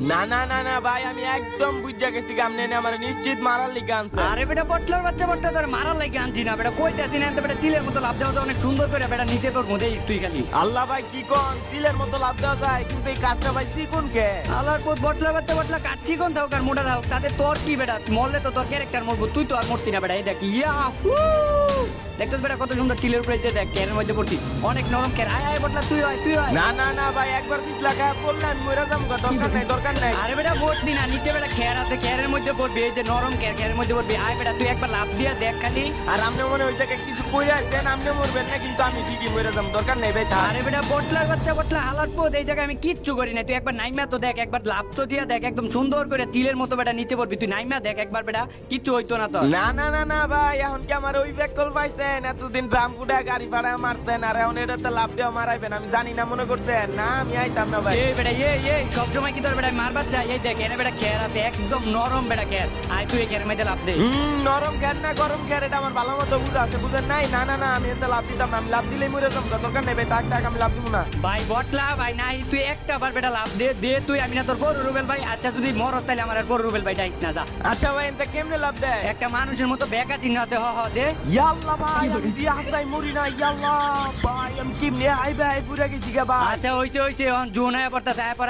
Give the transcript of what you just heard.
না না না না ভাই আমি একদম বুঝা গেছি আপনি এনে আমার নিশ্চিত মারার লিগে আনছে আরে বেটা বটলার বাচ্চা বটলা তোর মারার লাগে আনছি না বেটা কই দেখছি না বেটা চিলের মতো লাভ দেওয়া যায় অনেক সুন্দর করে বেটা নিচে তোর মধ্যে তুই খালি। আল্লাহ ভাই কি কোন? সিলের মতো লাভ দেওয়া যায় কিন্তু এই কাঠটা ভাই চিকুন কে আলার পর বটলার বাচ্চা বটলা কাটছি কোন থাকুক আর মোটা থাকুক তাতে তোর কি বেটা? মরলে তো তোর ক্যারেক্টার মরবো তুই তো আর মরতি না বেটা এই দেখ ইয়া দেখতো বেটা কত সুন্দর চিলের উপরে যে দেখ ক্যারের মধ্যে পড়ছি। অনেক নরম ক্যার। আয় আয় বটলা তুই হয় তুই হয় না না না ভাই একবার পিছ লাগা পড়লে আমি মরে যাব দরকার নাই দরকার নাই। আরে বেটা না নিচে বেটা খেয়ার আছে খেয়ারের মধ্যে পড়বি এই যে নরম খেয়ার খেয়ারের মধ্যে পড়বি। আয় বেটা তুই একবার লাভ দিয়া দেখ খালি। আর আপনি মনে ওই জায়গায় কিছু কইরা দেন আপনি মরবেন না কিন্তু আমি ঠিকই মরে যাব দরকার নেই ভাই আরে বেটা বটলার বাচ্চা বটলা হালার এই জায়গায় আমি কিচ্ছু করি না তুই একবার নাইমা তো দেখ একবার লাভ তো দিয়া দেখ একদম সুন্দর করে চিলের মতো বেটা নিচে পড়বি। তুই নাইমা দেখ একবার বেটা কিচ্ছু হইতো না তো না না না না ভাই এখন কি আমার ওই ব্যাগ কল পাইছেন? এতদিন ড্রাম ফুডে গাড়ি ভাড়া মারছেন আর এখন এটাতে লাভ দেওয়া মারাইবেন আমি জানি না মনে করছেন? না আমি আইতাম না ভাই। এই বেটা এই এই সব সময় কি তোর বেটা মারবার চাই? এই দেখ এনে বেটা খেয়ার আছে? একদম নরম বেটা খেয়ার আয় তুই খেয়ার মধ্যে লাভ দে। নরম জ্ঞান না গরম জ্ঞান এটা আমার ভালো মতো বুঝা আছে বুঝেন নাই? না না না আমি এতে লাভ দিতাম না আমি লাভ দিলেই মরে যাব দরকার নেই ভাই তাক টাক আমি লাভ দিব না। ভাই বটলা ভাই নাই তুই একটা বার বেটা লাভ দে দে তুই আমি না তোর পর রুবেল ভাই। আচ্ছা যদি মরস তাহলে আমার পর রুবেল ভাই ডাইস না যা। আচ্ছা ভাই এতে কেমনে লাভ দেয়? একটা মানুষের মতো বেকা চিহ্ন আছে হ হ দে। ইয়াল্লা ভাই আমি দিয়া হাসাই মরি না ইয়াল্লা। ভাই আমি কেমনে আইবে আই পুরা গেছি গা ভাই। আচ্ছা হইছে হইছে এখন জুন আয় পড়তাছে আয় পর।